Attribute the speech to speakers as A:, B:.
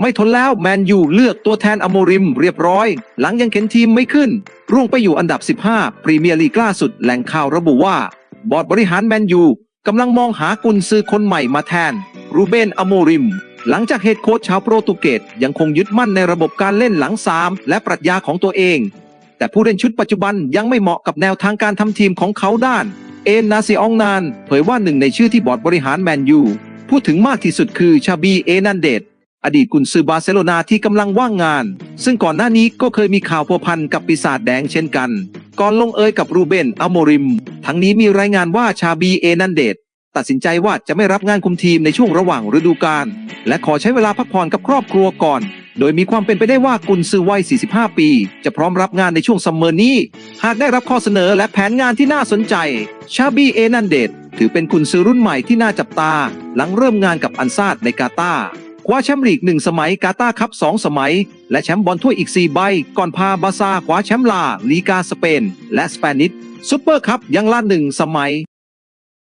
A: ไม่ทนแล้วแมนยูเลือกตัวแทนอโมริมเรียบร้อย หลังยังเข็นทีมไม่ขึ้น ร่วงไปอยู่อันดับ 15 พรีเมียร์ลีกล่าสุดแหล่งข่าวระบุว่า บอร์ดบริหารแมนยูกำลังมองหากุนซือคนใหม่มาแทน รูเบนอโมริม หลังจากเฮดโค้ชชาวโปรตุเกสยังคงยึดมั่นในระบบการเล่นหลังสามและปรัชญาของตัวเอง แต่ผู้เล่นชุดปัจจุบันยังไม่เหมาะกับแนวทางการทำทีมของเขาด้าน เอ็นนาซิอองนาน เผยว่าหนึ่งในชื่อที่บอร์ดบริหารแมนยูพูดถึงมากที่สุดคือชาบีเอนันเดต อดีตกุนซือบาร์เซโลนาที่กำลังว่างงาน ซึ่งก่อนหน้านี้ก็เคยมีข่าวพัวพันกับปีศาจแดงเช่นกัน ก่อนลงเอยกับรูเบนอโมริม ทั้งนี้มีรายงานว่าชาบีเอนันเดตตัดสินใจว่าจะไม่รับงานคุมทีมในช่วงระหว่างฤดูกาลและขอใช้เวลาพักผ่อนกับครอบครัวก่อน โดยมีความเป็นไปได้ว่ากุนซือวัย 45 ปี จะพร้อมรับงานในช่วงซัมเมอร์นี้ หากได้รับข้อเสนอและแผนงานที่น่าสนใจ ชาบีเอนันเดตถือเป็นกุนซือรุ่นใหม่ที่น่าจับตา หลังเริ่มงานกับอันซาดในกาตาร์ คว้าแชมป์ลีกหนึ่งสมัยกาตาร์คัพสองสมัย และแชมป์บอลถ้วยอีก 4 ใบ ก่อนพาบาซาคว้าแชมป์ลาลีกาสเปน และสเปนิชซูเปอร์คัพยังล่าหนึ่งสมัย